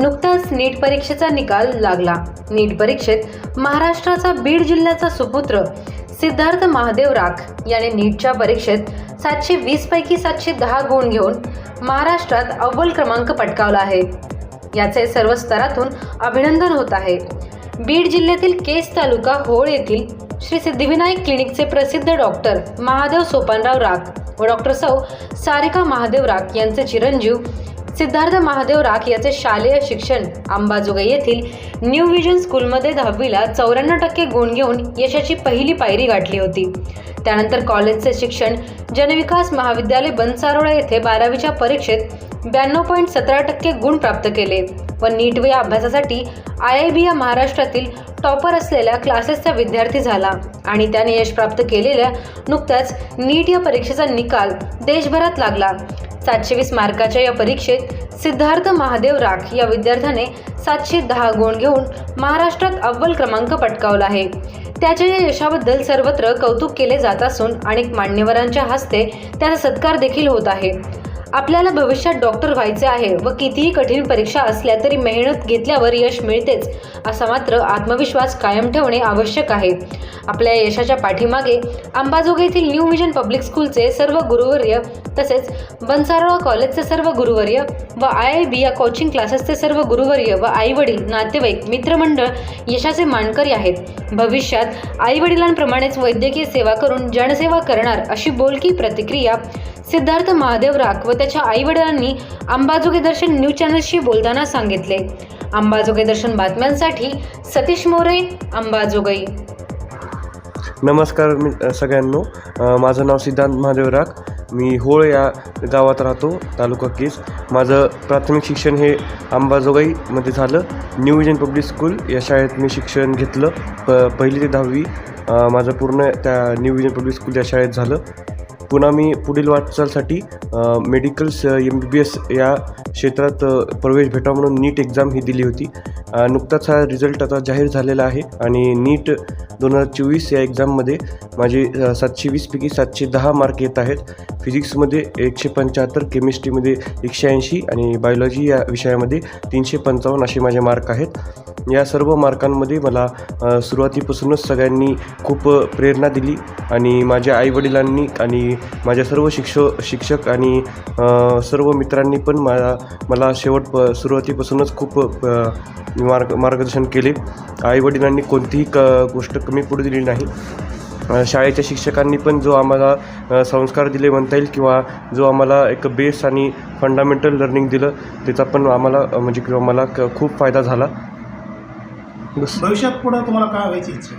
नुकताच नीट परीक्षेचा निकाल लागला. नीट परीक्षेत महाराष्ट्राचा बीड जिल्ह्याचा सुपुत्र सिद्धार्थ महादेव राख याने नीटच्या परीक्षेत सातशे वीस पैकी सातशे दहा गुण घेऊन महाराष्ट्रात अव्वल क्रमांक पटकावला आहे. याचे सर्व स्तरातून अभिनंदन होत आहे. बीड जिल्ह्यातील केस तालुका होळ येथील श्री सिद्धिविनायक क्लिनिकचे प्रसिद्ध डॉक्टर महादेव सोपानराव राख व डॉक्टर सौ सारिका महादेव राख यांचे चिरंजीव सिद्धार्थ महादेव राख याचे शालेय शिक्षण अंबाजोगाई येथील न्यू विजन स्कूलमध्ये दहावीला चौऱ्याण्णव टक्के गुण घेऊन यशाची पहिली पायरी गाठली होती. त्यानंतर कॉलेजचे शिक्षण जनविकास महाविद्यालय बनसारोळा येथे बारावीच्या परीक्षेत ब्याण्णव पॉईंट सतरा टक्के गुण प्राप्त केले व नीट व या अभ्यासासाठी आय आय बी या महाराष्ट्रातील टॉपर असलेल्या क्लासेसचा विद्यार्थी झाला आणि त्याने यश प्राप्त केलेल्या नुकत्याच नीट या परीक्षेचा निकाल देशभरात लागला. सातशे वीस मार्काच्या या परीक्षेत सिद्धार्थ महादेव राख या विद्यार्थ्याने सातशे दहा गुण घेऊन महाराष्ट्रात अव्वल क्रमांक पटकावला आहे. त्याच्या या यशाबद्दल सर्वत्र कौतुक केले जात असून अनेक मान्यवरांच्या हस्ते त्याचा सत्कार देखील होत आहे. आपल्याला भविष्यात डॉक्टर व्हायचे आहे व कितीही कठीण परीक्षा असल्या तरी मेहनत घेतल्यावर यश मिळतेच असा मात्र आत्मविश्वास कायम ठेवणे आवश्यक आहे. आपल्या यशाच्या पाठीमागे अंबाजोगाई येथील न्यू विजन पब्लिक स्कूलचे सर्व गुरुवर्य तसेच बनसारोळा कॉलेजचे सर्व गुरुवर्य व आय आय बी या कोचिंग क्लासेसचे सर्व गुरुवर्य व आईवडील नातेवाईक मित्रमंडळ यशाचे मानकरी आहेत. भविष्यात आईवडिलांप्रमाणेच वैद्यकीय सेवा करून जनसेवा करणार अशी बोलकी प्रतिक्रिया सिद्धार्थ महादेव राख व त्याच्या आईवडिलांनी अंबाजोगी दर्शन न्यूज चॅनलशी बोलताना सांगितले. अंबाजोगे दर्शन बातम्यांसाठी सतीश मोरे अंबाजोगाई. नमस्कार मी सगळ्यांनो. माझं नाव सिद्धांत महादेव राख. मी होळ या गावात राहतो तालुका केस. माझं प्राथमिक शिक्षण हे अंबाजोगाईमध्ये झालं. न्यू विजन पब्लिक स्कूल या शाळेत मी शिक्षण घेतलं. प पहिली ते दहावी माझं पूर्ण त्या न्यू विजन पब्लिक स्कूल या शाळेत झालं. पुन्हा मी पुढील वाटचालसाठी medicals M B B S या क्षेत्रात प्रवेश भेटावा म्हणून नीट एक्झाम ही दिली होती. नुकताच हा रिझल्ट आता जाहीर झालेला आहे आणि नीट दोन हजार चोवीस या एक्झाममध्ये माझे सातशे वीसपैकी सातशे दहा मार्क येत आहेत. फिजिक्समध्ये एकशे पंच्याहत्तर केमिस्ट्रीमध्ये एकशे ऐंशी आणि बायोलॉजी या विषयामध्ये तीनशे पंचावन्न असे माझे मार्क आहेत. या सर्व मार्कांमध्ये मला सुरुवातीपासूनच सगळ्यांनी खूप प्रेरणा दिली आणि माझ्या आईवडिलांनी आणि माझ्या सर्व शिक्ष शिक्षक आणि सर्व मित्रांनी पण मला मला शेवट प सुरुवातीपासूनच खूप मार्ग मार्गदर्शन केले. आईवडिलांनी कोणतीही क गोष्ट कमी पडू दिली नाही. शाळेच्या शिक्षकांनी पण जो आम्हाला संस्कार दिले म्हणता येईल किंवा जो आम्हाला एक बेस आणि फंडामेंटल लर्निंग दिलं त्याचा पण आम्हाला म्हणजे किंवा मला क खूप फायदा झाला. भविष्यात पुढं तुम्हाला काय व्हायची इच्छा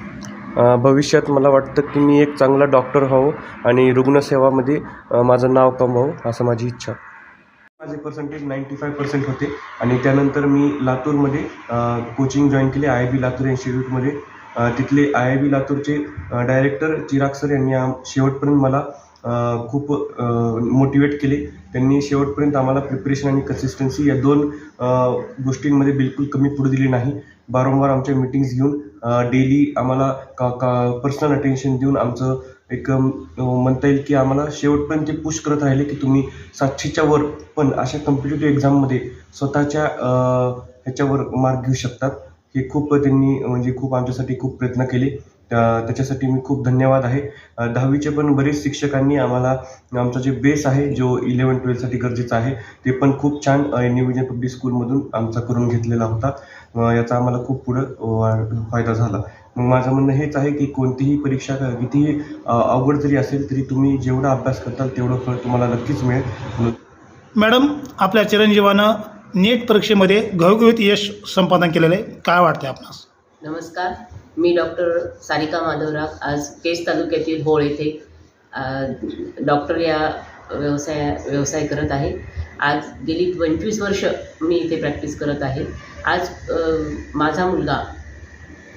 भविष्यात मला वाटतं की मी एक चांगला डॉक्टर व्हावं आणि रुग्णसेवामध्ये माझं नाव कमवावं असं माझी इच्छा. माझे पर्सेंटेज नाईंटी फाय पर्सेंट होते आणि त्यानंतर मी लातूरमध्ये कोचिंग जॉईन केले आय बी लातूर इन्स्टिट्यूटमध्ये तिथले आय आय बी लातूरचे डायरेक्टर चिराग सर यांनी शेवटपर्यंत मला खूप मोटिवेट केले. त्यांनी शेवटपर्यंत आम्हाला प्रिपरेशन आणि कन्सिस्टन्सी या दोन गोष्टींमध्ये बिलकुल कमी पुढे दिली नाही. वारंवार आमच्या मीटिंग्स घेऊन डेली आम्हाला का का पर्सनल अटेन्शन देऊन आमचं एक म्हणता येईल की आम्हाला शेवटपर्यंत ते पुश करत राहिले की तुम्ही सातशेच्या वर पण अशा कम्पिटेटिव्ह एक्झाममध्ये स्वतःच्या ह्याच्यावर मार्क घेऊ शकतात. हे खूप त्यांनी म्हणजे खूप आमच्यासाठी खूप प्रयत्न केले. त्याच्यासाठी मी खूप धन्यवाद आहे. दहावीचे पण बरेच शिक्षकांनी आम्हाला आमचा जे बेस आहे जो इलेवन ट्वेल्थसाठी गरजेचा आहे ते पण खूप छान न्यू विजन पब्लिक स्कूलमधून आमचा करून घेतलेला होता. याचा आम्हाला खूप पुढं फायदा झाला. मग माझं म्हणणं हेच आहे की कोणतीही परीक्षा कितीही अवघड जरी असेल तरी तुम्ही जेवढा अभ्यास करताल तेवढं फळ तुम्हाला नक्कीच मिळेल. म्हणून मॅडम आपल्या चिरंजीवानं नेट परीक्षेमध्ये घवघवीत यश संपादन केलेलं आहे. काय वाटते आपणास? नमस्कार. मी डॉक्टर सारिका माधवराव आज केस तालुक्यातील होळ येथे डॉक्टर या व्यवसाय व्यवसाय करत आहे. आज गेली पंचवीस वर्ष मी इथे प्रॅक्टिस करत आहे. आज माझा मुलगा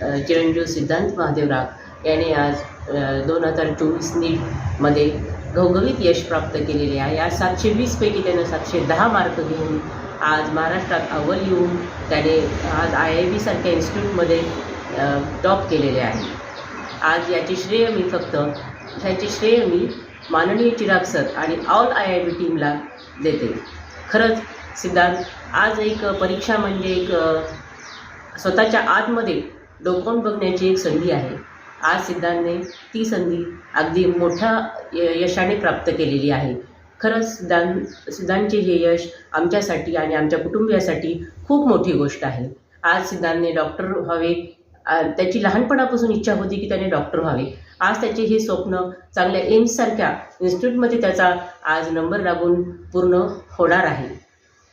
चिरंजीव सिद्धांत महादेव राग याने आज दोन हजार चोवीस नीटमध्ये घवघवीत यश प्राप्त केलेले आहे. आज सातशे वीसपैकी त्यानं सातशे दहा मार्क घेऊन आज महाराष्ट्रात अव्वल येऊन त्याने आज आय आय बीसारख्या इन्स्टिट्यूटमध्ये टॉप केलेले आहे. आज याचे श्रेय मी फक्त ह्याचे श्रेय मी माननीय चिराग सर आणि ऑल आय आय बी टीमला देते. खरंच सिद्धांत आज एक परीक्षा म्हणजे एक स्वतःच्या आतमध्ये डोकावून बघण्याची एक संधी आहे. आज सिद्धांतने ती संधी अगदी मोठ्या य- यशाने प्राप्त केलेली आहे. खरंच सिद्धांत सिद्धांतचे हे यश आमच्यासाठी आणि आमच्या कुटुंबियासाठी खूप मोठी गोष्ट आहे. आज सिद्धांतने डॉक्टर व्हावे. त्याची लहानपणापासून इच्छा होती की त्याने डॉक्टर व्हावे. आज त्याचे हे स्वप्न चांगल्या एम्ससारख्या इन्स्टिट्यूटमध्ये त्याचा आज नंबर लागून पूर्ण होणार आहे.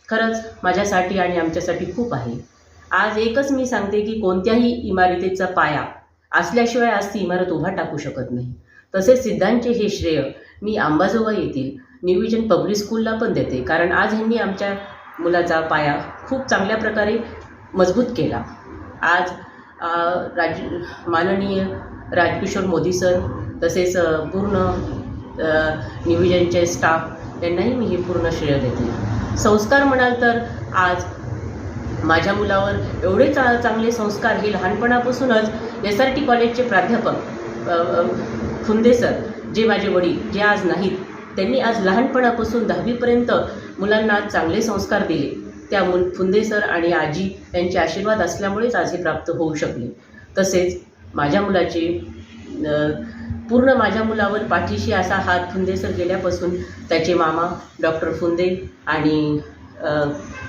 खरंच माझ्यासाठी आणि आमच्यासाठी खूप आहे. आज एकच मी सांगते की कोणत्याही इमारतीचा पाया असल्याशिवाय आज ती इमारत उभा टाकू शकत नाही. तसेच सिद्धांतचे हे श्रेय मी अंबाजोगाई येथील न्यू विजन पब्लिक स्कूलला पण देते. कारण आज ह्यांनी आमच्या मुलाचा पाया खूप चांगल्या प्रकारे मजबूत केला. आज राज माननीय राजकिशोर मोदी सर तसेच पूर्ण अ, न्यू विजनचे स्टाफ यांनाही मी हे पूर्ण श्रेय देते. संस्कार म्हणाल तर आज माझ्या मुलावर एवढे चा चांगले संस्कार हे लहानपणापासूनच एस आर टी कॉलेजचे प्राध्यापक खुंदे सर जे माझे वडील जे आज नाहीत त्यांनी आज लहानपणापासून दहावीपर्यंत मुलांना चांगले संस्कार दिले. त्या मुल फुंदे सर आणि आजी यांचे आशीर्वाद असल्यामुळेच आज हे प्राप्त होऊ शकले. तसेच माझ्या मुलाचे पूर्ण माझ्या मुलावर पाठीशी असा हात फुंदे सर गेल्यापासून त्याचे मामा डॉक्टर फुंदे आणि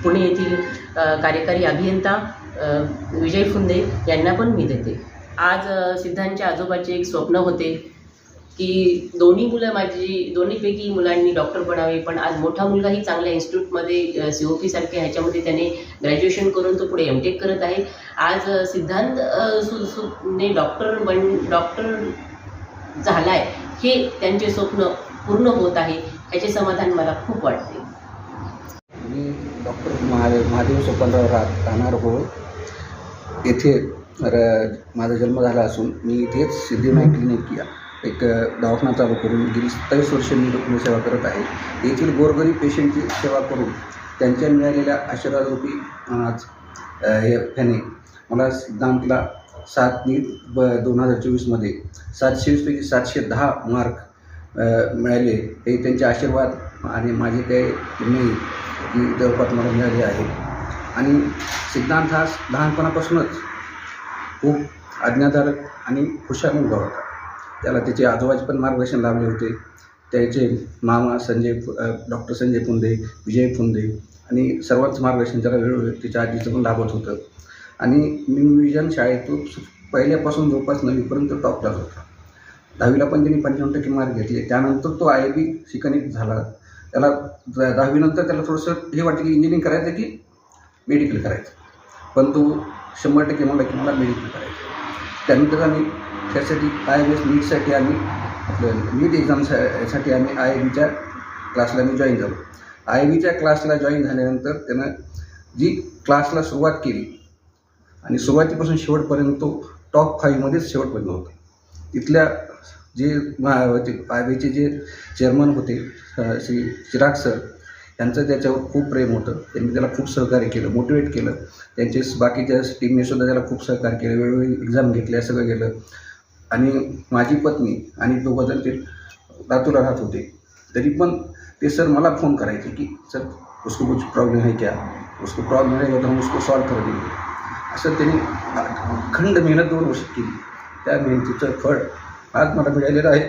पुणे येथील कार्यकारी अभियंता विजय फुंदे यांना पण मी देते. आज सिद्धांच्या आजोबाचे एक स्वप्न होते. की दोन्ही मुलं माझी दोन्हीपैकी मुलांनी डॉक्टर बनावे पण आज मोठा मुलगाही चांगल्या इन्स्टिट्यूटमध्ये सी ओ पीसारख्या ह्याच्यामध्ये त्याने ग्रॅज्युएशन करून तो पुढे एम टेक करत आहे. आज सिद्धांत सु सु ने डॉक्टर बन डॉक्टर झाला आहे हे त्यांचे स्वप्न पूर्ण होत आहे ह्याचे समाधान मला खूप वाटते. मी डॉक्टर महादेव महादेव सोपनराव रात राहणार हो येथे र माझा जन्म झाला असून मी इथेच सिद्धिविनायक क्लिनिक या. एक दवाखाना चालू करून गेली सत्तावीस वर्ष मी रुग्णसेवा करत आहे. येथील गोरगरीब पेशंटची सेवा करून त्यांच्या मिळालेल्या आशीर्वादरूपी आज हे ह्याने मला सिद्धांतला सात नीट ब दोन हजार चोवीसमध्ये सातशे वीसपैकी सातशे दहा मार्क मिळाले. हे त्यांचे आशीर्वाद आणि माझे ते मी की जवळपास मला मिळाले आहे. आणि सिद्धांत हा लहानपणापासूनच खूप आज्ञाधारक आणि हुशार मुलगा होता. त्याला त्याचे आजोबाचे पण मार्गदर्शन लाभले होते. त्याचे मामा संजय डॉक्टर संजय पुंदे विजय पुंदे आणि सर्वांचं मार्गदर्शन त्याला वेळोवेळी त्याच्या आजीचं पण लाभत होतं. आणि मी विजन शाळेतून पहिल्यापासून जवळपास नवीपर्यंत टॉपलाच होता. दहावीला पण त्यांनी पंच्याण्णव टक्के मार्क घेतले. त्यानंतर तो आय बी शिकणिक झाला. त्याला द- दहावीनंतर त्याला थोडंसं हे वाटतं की इंजिनिअरिंग करायचं की मेडिकल करायचं. पण तो शंभर टक्के म्हणला की मला मेडिकल करायचं. त्यानंतर आम्ही त्यासाठी आय एम एस नीटसाठी आम्ही आपलं नीट एक्झामसाठी आम्ही आय बीच्या क्लासला मी जॉईन झालो. आय बीच्या क्लासला जॉईन झाल्यानंतर त्यानं जी क्लासला सुरुवात केली आणि सुरुवातीपासून शेवटपर्यंत तो टॉप फाईव्हमध्येच शेवटपर्यंत होता. तिथल्या जे आय बीचे जे चेअरमन होते श्री चिराग सर यांचं त्याच्यावर खूप प्रेम होतं. त्यांनी त्याला खूप सहकार्य केलं मोटिवेट केलं. त्यांचे बाकीच्या टीमने सुद्धा त्याला खूप सहकार्य केलं वेळोवेळी एक्झाम घेतल्या सगळं केलं. आणि माझी पत्नी आणि दोघं जण ते लातूरला राहत होते. तरी पण ते सर मला फोन करायचे की सर उसको कुछ प्रॉब्लेम है क्या? उसको प्रॉब्लेम रहेगा तो हम उसको सॉल्व कर देंगे. असं त्यांनी अखंड मेहनत दोन वर्ष केली. त्या मेहनतीचं फळ आज मला मिळालेलं आहे.